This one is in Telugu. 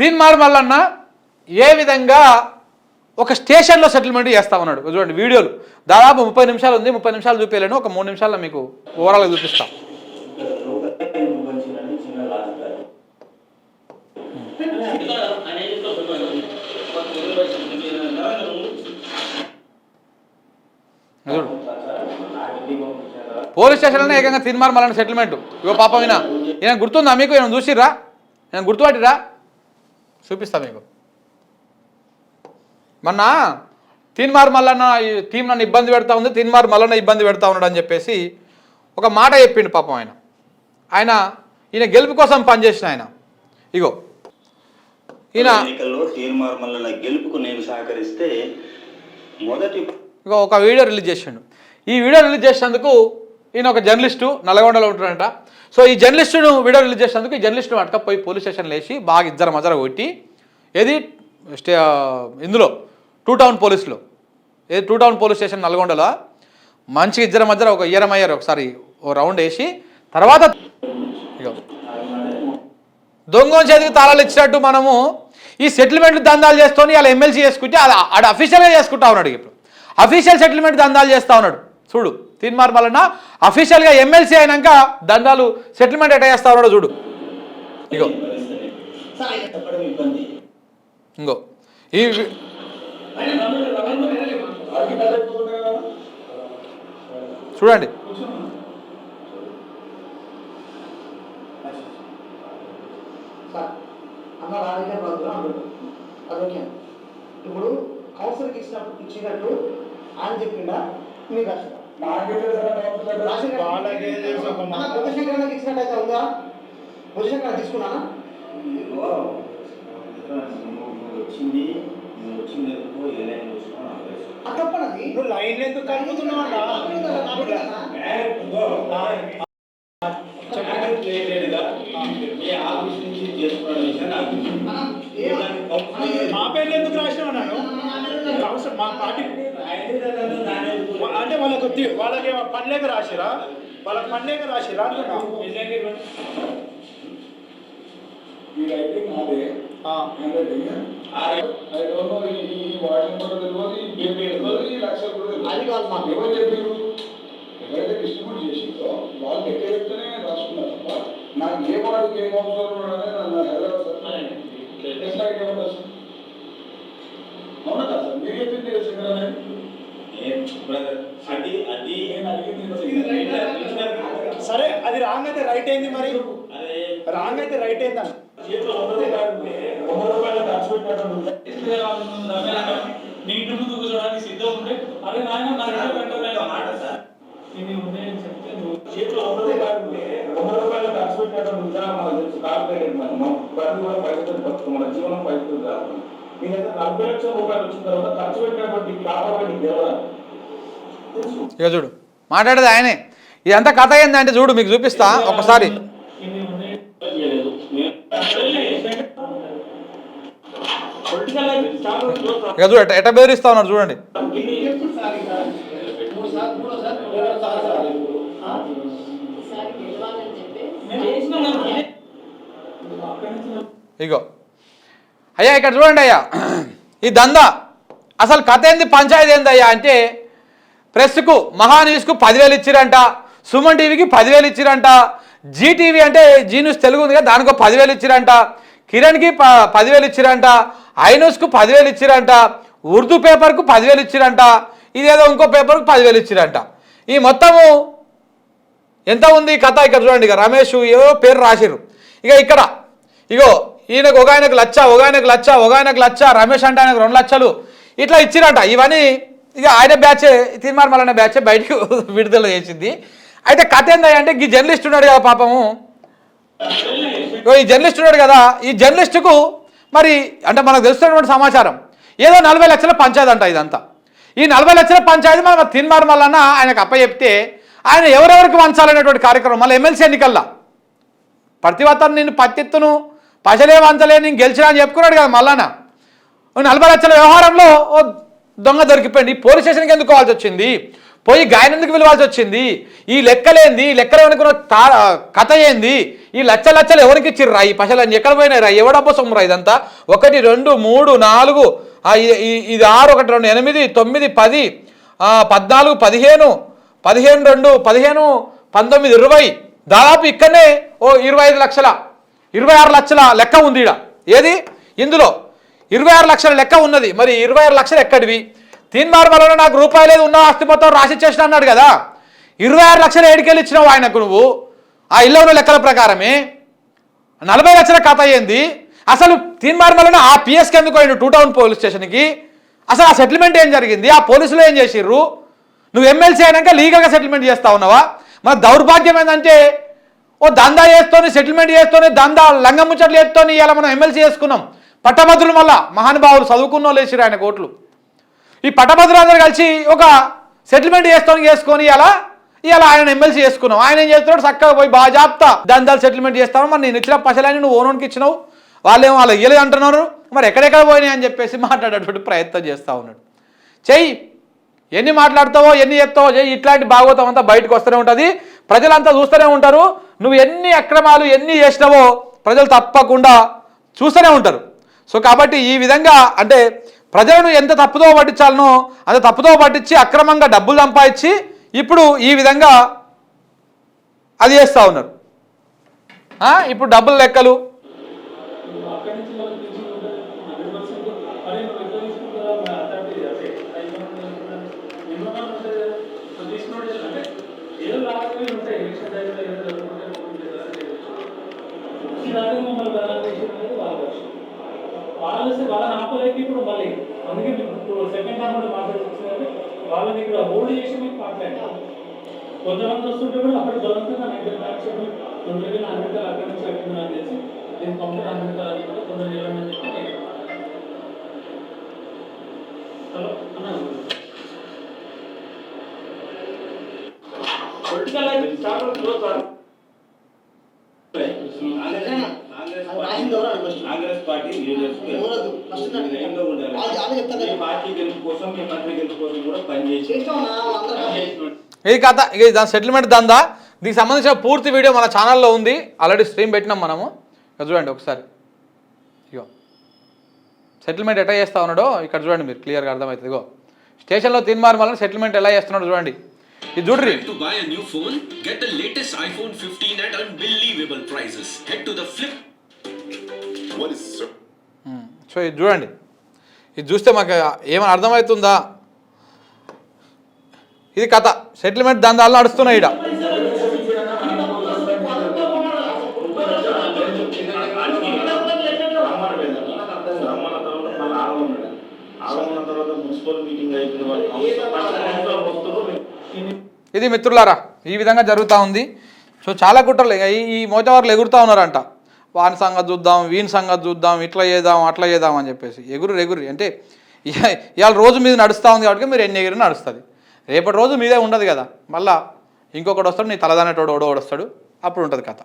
తీన్మార్ మల్లన్న ఏ విధంగా ఒక స్టేషన్లో సెటిల్మెంట్ చేస్తా ఉన్నాడు. చూడండి వీడియోలు. దాదాపు ముప్పై నిమిషాలు ఉంది ముప్పై నిమిషాలు చూపించలేను ఒక మూడు నిమిషాల్లో మీకు ఓవరాల్గా చూపిస్తాం. పోలీస్ స్టేషన్లోనే ఏకంగా తీన్మార్ మల్లన్న సెటిల్మెంట్. ఇగో పాప వినా ఈయన గుర్తుందా మీకు? ఈయన చూసిర్రా? నేను గుర్తుపట్టిరా చూపిస్తా మీకు. మొన్న తీన్మార్ మల్లన్న ఈ టీం నన్ను ఇబ్బంది పెడతా ఉంది తీన్మార్ మల్లన్న ఇబ్బంది పెడతా ఉన్నాడు అని చెప్పేసి ఒక మాట చెప్పిండు పాపం ఆయన. ఆయన ఈయన గెలుపు కోసం పనిచేసిన ఆయన. ఇగో ఈయన ఎన్నికల్లో తీర్మార్ మల్లన్న గెలుపుకు నేను సహకరిస్తే మొదటి ఇక ఒక వీడియో రిలీజ్ చేసిండు. ఈ వీడియో రిలీజ్ చేసినందుకు ఈయన ఒక జర్నలిస్టు నల్గొండలో ఉంటాడంట సో ఈ జర్నలిస్టును వీడియో రిలీజ్ చేసినందుకు ఈ జర్నలిస్టును పట్టుకపోయి పోలీస్ స్టేషన్లో వేసి బాగా ఇద్దరు మజర కొట్టి ఏది? స్టే ఇందులో టూ టౌన్ పోలీసులు. ఏది? టూ టౌన్ పోలీస్ స్టేషన్ నల్గొండలో మంచిగా ఇద్దరి మధ్య ఒక ఇయరమయ్యారు ఒకసారి ఓ రౌండ్ వేసి. తర్వాత ఇగో. దొంగ చేతికి తాళాలు ఇచ్చినట్టు మనము ఈ సెటిల్మెంట్ దందాలు చేస్తూనే అలా ఎమ్మెల్సీ చేసుకుంటే అది ఆడ అఫీషియల్గా చేసుకుంటా ఉన్నాడు ఇప్పుడు. అఫీషియల్ సెటిల్మెంట్ దందాలు చేస్తూ ఉన్నాడు. చూడు తీన్మార్ వలన అఫీషియల్గా ఎమ్మెల్సీ అయినాక దందాలు సెటిల్మెంట్ ఎట్లా చేస్తా ఉన్నాడు చూడు. ఇగో. ఇంకో ఈ చూడండి. ఇప్పుడు కౌన్సిల్కి ఇచ్చినప్పుడు ఇచ్చినట్టు ఆయన చెప్పిండా? మీకు రాసిందా? రాసిందా? అన్న పొజిషన్ కన్నా ఇచ్చినట్టయితే ఉందా పొజిషన్ కన్నా తీసుకున్నానా వచ్చింది నువ్వు వచ్చింది ఎందుకు ఏ లైన్ చూసుకున్నావు నాకు తెలుసు. అది తప్పనది నువ్వు లైన్ ఎందుకు కలుపుతున్నావు అంటే వాళ్ళకి పనిలేక రాసిరా? వాళ్ళకి పనిలేక రాసిరా అంటున్నా. ఆ. అది కాదు మాకు. నాకు ఏ వాడికి ఏం అవసరం ఉన్నదని నన్ను ఎట్లా ఏమన్నా సార్ అవునా కాదు? సార్ మీరు చెప్పింది కదా సరే అది రాంగ్ అయితే రైట్ అయింది మరి. అదే. రాంగ్ అయితే రైట్ అయిందని చేతిలో వంద ఖర్చు పెట్టినట్టు ఉంటే నీ ఇంటి ముందు కూర్చోడానికి సిద్ధం ఉంటే అరే నాయన నా ఇంట్లో పెట్టలేదు. ఒక మాట సార్. ఇది ఉండే అని చెప్తే నువ్వు చేతిలో వంద రూపాయలు ఉంటే వంద రూపాయలు ఖర్చు పెట్టినట్టు ఉందా. మనకు తెలుసు కార్పొరేట్ మనం మన ప్రతి కూడా పైసలు బతుకు మన జీవనం కాదు మీ దగ్గర నలభై లక్షల రూపాయలు వచ్చిన తర్వాత ఖర్చు పెట్టినటువంటి కాపాడి దేవరా. తెలుసు? ఇక చూడు మాట్లాడేది ఆయనే. ఇదంతా కథ ఏందంటే చూడు మీకు చూపిస్తా ఒకసారి. ఇక చూడు ఎట్ట ఎట్ట బెదిరిస్తా ఉన్నారు చూడండి. ఇగో అయ్యా ఇక్కడ చూడండి అయ్యా. ఈ దందా. అసలు కథ ఏంది పంచాయతీ ఏంది అయ్యా అంటే ప్రెస్కు మహాన్యూస్కు పదివేలు ఇచ్చిరంట సుమన్ టీవీకి పదివేలు ఇచ్చిరంట జీటీవీ అంటే జీ న్యూస్ తెలుగు ఉంది కదా దానికి పదివేలు ఇచ్చిరంట కిరణ్కి ప పదివేలు ఇచ్చిరంట ఐనూస్కు పదివేలు ఇచ్చిరంట ఉర్దూ పేపర్కు పదివేలు ఇచ్చిరంట ఇదేదో ఇంకో పేపర్కు పదివేలు ఇచ్చిరంట. ఈ మొత్తము ఎంత ఉంది కథ? ఇక్కడ చూడండి ఇక రమేష్ ఏవో పేరు రాసిర్రు. ఇక ఇక్కడ ఇగో ఈయనకు ఒక ఆయనకు లచ్చ ఒక ఆయనకు లచ్చ ఒక ఆయనకు లచ్చ రమేష్ అంటే ఆయనకు రెండు లక్షలు ఇట్లా ఇచ్చిరంట. ఇవన్నీ ఇక ఆయన బ్యాచే తీర్మార్ మల్లన్న బ్యాచే బయటకు విడుదల చేసింది. అయితే కథ ఏందంటే ఈ జర్నలిస్ట్ ఉన్నాడు కదా పాపము. ఇగో ఈ జర్నలిస్ట్ ఉన్నాడు కదా. ఈ జర్నలిస్టుకు మరి అంటే మనకు తెలుస్తున్నటువంటి సమాచారం ఏదో నలభై లక్షల పంచాయతీ అంట ఇదంతా. ఈ నలభై లక్షల పంచాయతీ మనం తిన్మార్ మల్లన్న ఆయనకు అప్పచెప్తే ఆయన ఎవరెవరికి వంచాలనేటువంటి కార్యక్రమం మళ్ళీ ఎమ్మెల్సీ ఎన్నికల్లా. ప్రతివతను నేను పత్తిత్తును పసలే వంచలే నేను గెలిచినా అని చెప్పుకున్నాడు కదా మల్లన నలభై లక్షల వ్యవహారంలో ఓ దొంగ దొరికిపోయింది. పోలీస్ స్టేషన్కి ఎందుకు కావాల్సి వచ్చింది? పోయి గాయన ఎందుకు పిలవాల్సి వచ్చింది? ఈ లెక్కలేంది? ఈ లెక్కలు అనుకున్న తా కథ ఏంది? ఈ లచ్చ లచ్చలు ఎవరికి ఇచ్చిర్రా? ఈ పశలు అని ఎక్కడ పోయినాయి రా? ఎవడబ్బ సొమ్మురా ఇదంతా? ఒకటి రెండు మూడు నాలుగు ఇది- ఆరు ఒకటి రెండు ఎనిమిది తొమ్మిది పది పద్నాలుగు పదిహేను పదిహేను రెండు పదిహేను పంతొమ్మిది ఇరవై దాదాపు ఇక్కడనే ఓ ఇరవై ఐదు లక్షల ఇరవై ఆరు లక్షల లెక్క ఉంది ఈడ. ఏది? ఇందులో. ఇరవై ఆరు లక్షల లెక్క ఉన్నది. మరి ఇరవై ఆరు లక్షలు ఎక్కడివి? తీన్మార్ వలన నాకు రూపాయి లేదు ఉన్న ఆస్తి మొత్తం రాసి చేసిన అన్నాడు కదా. ఇరవై ఆరు లక్షలు ఏడికెళ్ళి ఇచ్చినావు ఆయనకు నువ్వు? ఆ ఇల్లు ఉన్న లెక్కల ప్రకారమే. నలభై లక్షల కథ అయ్యింది అసలు తీన్మార్ వలన ఆ పిఎస్కి ఎందుకు అయ్యాడు టూ టౌన్ పోలీస్ స్టేషన్కి? అసలు ఆ సెటిల్మెంట్ ఏం జరిగింది? ఆ పోలీసులు ఏం చేసిర్రు? నువ్వు ఎమ్మెల్సీ అయినాక లీగల్గా సెటిల్మెంట్ చేస్తా ఉన్నావా? మన దౌర్భాగ్యం ఏంటంటే ఓ దందా చేస్తూనే సెటిల్మెంట్ చేస్తోని దందా లంగ ముచ్చట్లు ఇవాళ మనం ఎమ్మెల్సీ చేసుకున్నాం. పట్టభద్రులు వల్ల మహానుభావులు చదువుకున్న లేచిరు ఆయన కోట్లు. ఈ పట్టభద్రులందరూ కలిసి ఒక సెటిల్మెంట్ చేసుకొని చేసుకొని ఇలా ఇలా ఆయన ఎమ్మెల్సీ చేసుకున్నాం. ఆయన ఏం చేస్తున్నాడు? చక్కగా పోయి బాగా జాప్తా దందాలు సెటిల్మెంట్ చేస్తాను. మరి నేను ఇచ్చిన పైసలని నువ్వు ఓనోనికి ఇచ్చినావు. వాళ్ళేమో వాళ్ళు ఇయ్యలేదు అంటున్నారు. మరి ఎక్కడెక్కడ పోయినాయి అని చెప్పేసి మాట్లాడేటువంటి ప్రయత్నం చేస్తూ ఉన్నాడు. చెయ్యి. ఎన్ని మాట్లాడతావో ఎన్ని చెప్తావో చెయ్యి. ఇట్లాంటి భాగవతం అంతా బయటకు వస్తూనే ఉంటుంది. ప్రజలంతా చూస్తూనే ఉంటారు నువ్వు ఎన్ని అక్రమాలు ఎన్ని చేసినావో ప్రజలు తప్పకుండా చూస్తూనే ఉంటారు సో కాబట్టి ఈ విధంగా అంటే ప్రజలను ఎంత తప్పుదో పట్టించాలనో అంత తప్పుదో పట్టించి అక్రమంగా డబ్బులు సంపాదించి ఇప్పుడు ఈ విధంగా అది చేస్తూ ఉన్నారు ఇప్పుడు డబ్బులు లెక్కలు అక్కడి నుంచి మనకు తెలిసి హండ్రెడ్ పర్సెంట్ అరే నువ్వు ఎంత తీసుకుంటారా మా అథారిటీ అదే ఐదు వందలు తీసుకుంటాను. ఎన్ని వందలు ఉంటుంది కదా? సో తీసుకున్నాడు అంటే ఏదో లావాదేవీలు ఉంటాయి ఎలక్షన్ టైంలో ఏదో జరుగుతుంటే ఓట్లు చేయాలని చేయొచ్చు. ఈ రకంగా మమ్మల్ని బదనాలు చేసేది అనేది వాళ్ళ వర్షం. వాళ్ళు వస్తే వాళ్ళని ఆపలేక ఇప్పుడు మళ్ళీ అందుకే ఇప్పుడు సెకండ్ టైం కూడా మాట్లాడుతున్నారు వాళ్ళని ఇక్కడ హోల్డ్ చేసి మీకు మాట్లాడారు కొంతమంది వస్తుంటే కూడా అక్కడ బలంగా నైన్టీ ల్యాక్స్ తొమ్మిది వేల హండ్రెడ్ అక్కడి నుంచి అక్కడ నాకు తెలిసి నేను హండ్రెడ్ అని కూడా వేలు అని చెప్పి నేను హలో అన్న. పొలిటికల్ లైఫ్ చాలా సార్ కాంగ్రెస్ పార్టీ లీడర్స్ లైన్లో ఉండాలి? మీ పార్టీ గెలుపు కోసం మీ మంత్రి గెలుపు కోసం కూడా పనిచేసి ఇది కథ ఇక దాని సెటిల్మెంట్ దందా? దీనికి సంబంధించిన పూర్తి వీడియో మన ఛానల్లో ఉంది. ఆల్రెడీ స్ట్రీమ్ పెట్టినాం మనము. ఇక్కడ చూడండి ఒకసారి. ఇగో. సెటిల్మెంట్ ఎట్లా చేస్తా ఉన్నాడో ఇక్కడ చూడండి మీరు క్లియర్గా అర్థమవుతుంది. ఇగో. స్టేషన్లో తిన్మార్ వల్ల సెటిల్మెంట్ ఎలా చేస్తున్నాడో చూడండి. ఇది చూడ్రి buy a new phone, get the latest iPhone 15 at unbelievable prices. Head to the Flip so ఇది చూడండి. ఇది చూస్తే మాకు ఏమైనా అర్థమవుతుందా? ఇది కథ. సెటిల్మెంట్ దందాలు నడుస్తున్నాయి ఇక్కడ ఇది మిత్రులారా ఈ విధంగా జరుగుతూ ఉంది. సో చాలా కుట్రలు. ఈ ఈ మోతవారులు ఎగురుతూ ఉన్నారంట. వాని సంగతి చూద్దాం వీని సంగతి చూద్దాం ఇట్లా చేద్దాం అట్లా చేద్దాం అని చెప్పేసి. ఎగురు ఎగురు. అంటే ఇవాళ రోజు మీద నడుస్తూ ఉంది కాబట్టి మీరు ఎన్ని ఎగిరి నడుస్తుంది. రేపటి రోజు మీదే ఉండదు కదా. మళ్ళా ఇంకొకటి వస్తాడు నీ తలదానేటోడు ఓడో వస్తాడు. అప్పుడు ఉంటుంది కథ.